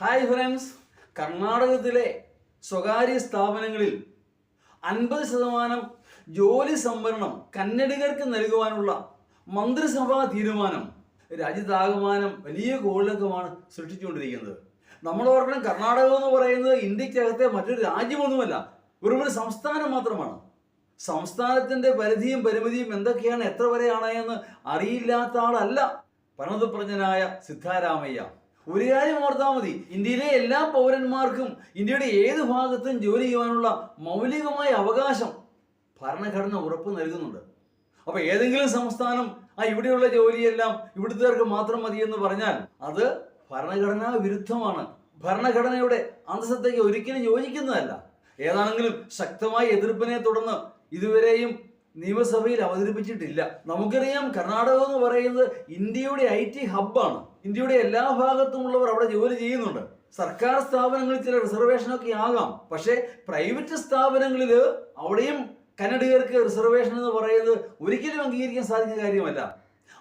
Hi friends കർണാടകത്തിലെ സ്വകാര്യ സ്ഥാപനങ്ങളിൽ അൻപത് ശതമാനം ജോലി സംവരണം കന്നഡികർക്ക് നൽകുവാനുള്ള മന്ത്രിസഭാ തീരുമാനം രാജ്യത്താകമാനം വലിയ കോളിളക്കമാണ് സൃഷ്ടിച്ചുകൊണ്ടിരിക്കുന്നത്. നമ്മൾ ഓർക്കണം കർണാടകം എന്ന് പറയുന്നത് ഇന്ത്യക്കകത്തെ മറ്റൊരു രാജ്യമൊന്നുമല്ല വെറും ഒരു സംസ്ഥാനം മാത്രമാണ്. സംസ്ഥാനത്തിന്റെ പരിധിയും പരിമിതിയും എന്തൊക്കെയാണ് എത്ര വരെയാണ് എന്ന് അറിയില്ലാത്ത ആളല്ല പനതപ്രജ്ഞനായ സിദ്ധാരാമയ്യ. ഒരു കാര്യം ഓർത്താൽ മതി. ഇന്ത്യയിലെ എല്ലാ പൗരന്മാർക്കും ഇന്ത്യയുടെ ഏത് ഭാഗത്തും ജോലി ചെയ്യുവാനുള്ള മൗലികമായ അവകാശം ഭരണഘടന ഉറപ്പ് നൽകുന്നുണ്ട്. അപ്പൊ ഏതെങ്കിലും സംസ്ഥാനം ആ ഇവിടെയുള്ള ജോലിയെല്ലാം ഇവിടുത്തേർക്ക് മാത്രം മതി എന്ന് പറഞ്ഞാൽ അത് ഭരണഘടനാ വിരുദ്ധമാണ്. ഭരണഘടനയുടെ അന്തസ്സത്തേക്ക് ഒരിക്കലും യോജിക്കുന്നതല്ല. ഏതാണെങ്കിലും ശക്തമായ എതിർപ്പിനെ തുടർന്ന് ഇതുവരെയും നിയമസഭയിൽ അവതരിപ്പിച്ചിട്ടില്ല. നമുക്കറിയാം കർണാടക എന്ന് പറയുന്നത് ഇന്ത്യയുടെ ഐ ടി ഹബ്ബാണ്. ഇന്ത്യയുടെ എല്ലാ ഭാഗത്തുമുള്ളവർ അവിടെ ജോലി ചെയ്യുന്നുണ്ട്. സർക്കാർ സ്ഥാപനങ്ങളിൽ ചില റിസർവേഷനൊക്കെ ആകാം. പക്ഷേ പ്രൈവറ്റ് സ്ഥാപനങ്ങളിൽ അവിടെയും കന്നഡകർക്ക് റിസർവേഷൻ എന്ന് പറയുന്നത് ഒരിക്കലും അംഗീകരിക്കാൻ സാധിക്കുന്ന കാര്യമല്ല.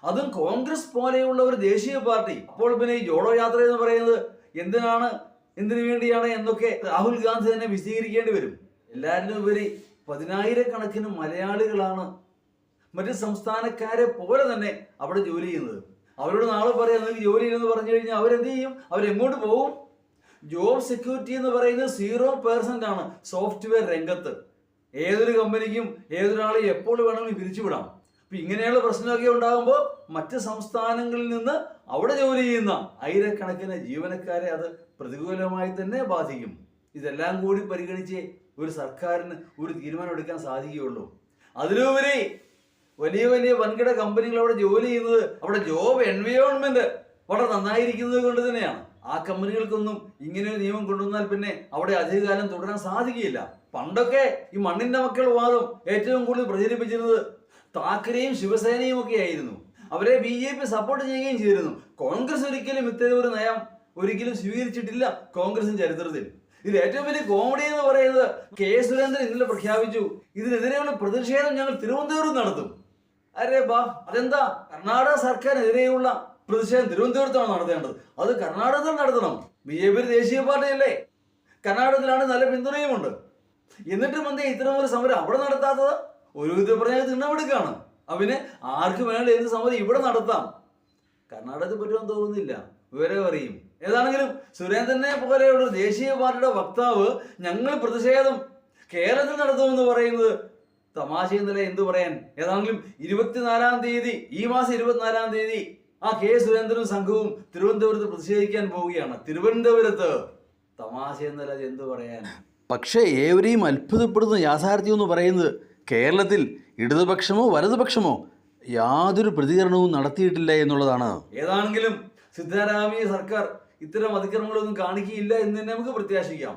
അതും കോൺഗ്രസ് പോലെയുള്ള ഒരു ദേശീയ പാർട്ടി. അപ്പോൾ പിന്നെ ഈ ജോഡോ യാത്ര എന്ന് പറയുന്നത് എന്തിനാണ്? എന്തിനു വേണ്ടിയാണ് എന്നൊക്കെ രാഹുൽ ഗാന്ധി തന്നെ വിശദീകരിക്കേണ്ടി വരും. എല്ലാവരിലും ഉപരി പതിനായിരക്കണക്കിന് മലയാളികളാണ് മറ്റ് സംസ്ഥാനക്കാരെ പോലെ തന്നെ അവിടെ ജോലി ചെയ്യുന്നത്. അവരോട് നാളെ പറയാം നിങ്ങൾക്ക് ജോലി ഇല്ലെന്ന് പറഞ്ഞു കഴിഞ്ഞാൽ അവരെന്ത് ചെയ്യും? അവരെങ്ങോട്ട് പോകും? ജോബ് സെക്യൂരിറ്റി എന്ന് പറയുന്നത് സീറോ പേഴ്സന്റ് ആണ് സോഫ്റ്റ്വെയർ രംഗത്ത്. ഏതൊരു കമ്പനിക്കും ഏതൊരാളും എപ്പോൾ വേണമെങ്കിലും പിരിച്ചുവിടാം അപ്പൊ ഇങ്ങനെയുള്ള പ്രശ്നമൊക്കെ ഉണ്ടാകുമ്പോൾ മറ്റ് സംസ്ഥാനങ്ങളിൽ നിന്ന് അവിടെ ജോലി ചെയ്യുന്ന ആയിരക്കണക്കിന് ജീവനക്കാരെ അത് പ്രതികൂലമായി തന്നെ ബാധിക്കും. ഇതെല്ലാം കൂടി പരിഗണിച്ച് ഒരു സർക്കാരിന് ഒരു തീരുമാനം എടുക്കാൻ സാധിക്കുകയുള്ളൂ. അതിലുപരി വലിയ വലിയ വൻകിട കമ്പനികൾ അവിടെ ജോലി ചെയ്യുന്നത് അവിടെ ജോബ് എൻവയോൺമെന്റ് വളരെ നന്നായിരിക്കുന്നത് കൊണ്ട് തന്നെയാണ്. ആ കമ്പനികൾക്കൊന്നും ഇങ്ങനെ ഒരു നിയമം കൊണ്ടുവന്നാൽ പിന്നെ അവിടെ അധികകാലം തുടരാൻ സാധിക്കില്ല പണ്ടൊക്കെ ഈ മണ്ണിന്റെ മക്കൾ വാദം ഏറ്റവും കൂടുതൽ പ്രചരിപ്പിച്ചിരുന്നത് താക്കരെയും ശിവസേനയും ഒക്കെ ആയിരുന്നു. അവരെ ബി ജെ പി സപ്പോർട്ട് ചെയ്യുകയും ചെയ്തിരുന്നു. കോൺഗ്രസ് ഒരിക്കലും ഇത്തരം ഒരു നയം ഒരിക്കലും സ്വീകരിച്ചിട്ടില്ല കോൺഗ്രസിന്റെ ചരിത്രത്തിൽ. ഇതിൽ ഏറ്റവും വലിയ കോമഡി എന്ന് പറയുന്നത് കെ സുരേന്ദ്രൻ ഇന്നലെ പ്രഖ്യാപിച്ചു. ഇതിനെതിരെയുള്ള പ്രതിഷേധം ഞങ്ങൾ തിരുവനന്തപുരം നടത്തും. അരേ ബാ അതെന്താ? കർണാടക സർക്കാരിനെതിരെയുള്ള പ്രതിഷേധം തിരുവനന്തപുരത്താണ് നടത്തേണ്ടത്. അത് കർണാടകത്തിൽ നടത്തണം. ബി ജെ പി ദേശീയ പാർട്ടിയല്ലേ. കർണാടകത്തിലാണ് നല്ല പിന്തുണയുമുണ്ട്. എന്നിട്ടും എന്തേ ഇത്തരം ഒരു സമരം അവിടെ നടത്താത്തത്? ഒരു വിധത്തിൽ പറഞ്ഞാൽ തിണ്ണമെടുക്കാണ് അവന് ആർക്ക് വേണമെങ്കിലും എന്ത് സമരം ഇവിടെ നടത്താം. കർണാടകത്തിൽ പറ്റുമെന്ന് തോന്നുന്നില്ല. വിവരം അറിയും. ഏതാണെങ്കിലും സുരേന്ദ്രനെ പോലെയുള്ള ദേശീയ പാർട്ടിയുടെ വക്താവ് ഞങ്ങൾ പ്രതിഷേധം കേരളത്തിൽ നടത്തുമെന്ന് പറയുന്നത് തമാശ എന്നല്ല എന്തു പറയാൻ? ഏതാണെങ്കിലും ഇരുപത്തിനാലാം തീയതി ഈ മാസം ഇരുപത്തിനാലാം തീയതി ആ കെ സുരേന്ദ്രനും സംഘവും തിരുവനന്തപുരത്ത് പ്രതിഷേധിക്കാൻ പോവുകയാണ്. തിരുവനന്തപുരത്ത് തമാശ എന്നല്ല എന്തു പറയാൻ? പക്ഷേ ഏവരെയും അത്ഭുതപ്പെടുന്ന യാഥാർത്ഥ്യം എന്ന് പറയുന്നത് കേരളത്തിൽ ഇടതുപക്ഷമോ വലതുപക്ഷമോ യാതൊരു പ്രതികരണവും നടത്തിയിട്ടില്ല എന്നുള്ളതാണ്. ഏതാണെങ്കിലും സിദ്ധാരാമയ്യ സർക്കാർ ഇത്തരം അതിക്രമങ്ങളൊന്നും കാണിക്കുകയില്ല എന്ന് തന്നെ നമുക്ക് പ്രത്യാശിക്കാം.